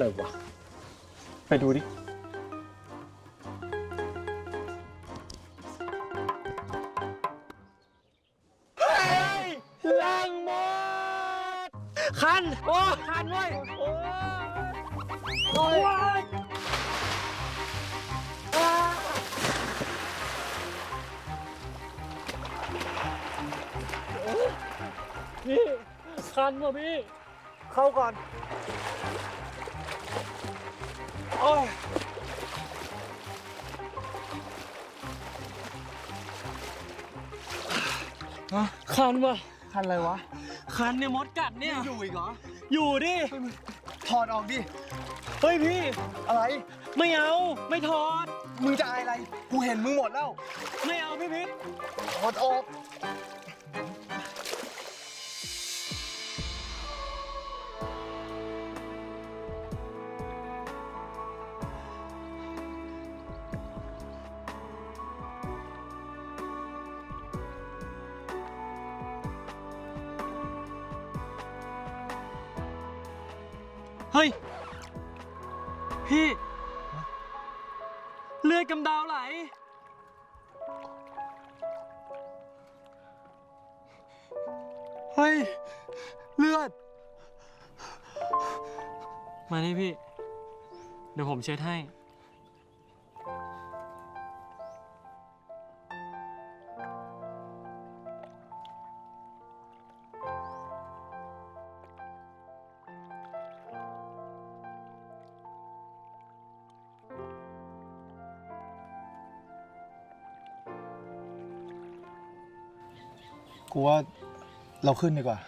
อะไรวะ ไปดูดิ ลังหมด คัน โอ้ คันเว้ย โอ้โอ้ยอ้าพี่ คันว่ะพี่ เข้าก่อน โอ้ยคันว่ะคันอะไรวะ คันเนี่ยมดกัดเนี่ย อยู่อีกเหรอ อยู่ดิ ถอดออกดิ เฮ้ยพี่ อะไร ไม่เอา ไม่ถอด มึงจะอายอะไร กูเห็นมึงหมดแล้ว ไม่เอาพี่พิษถอดออก เฮ้ย พี่ เลือดกำดาวไหล เฮ้ย เลือด มานี่พี่ เดี๋ยวผมเช็ดให้ กูว่าเราขึ้นดีกว่า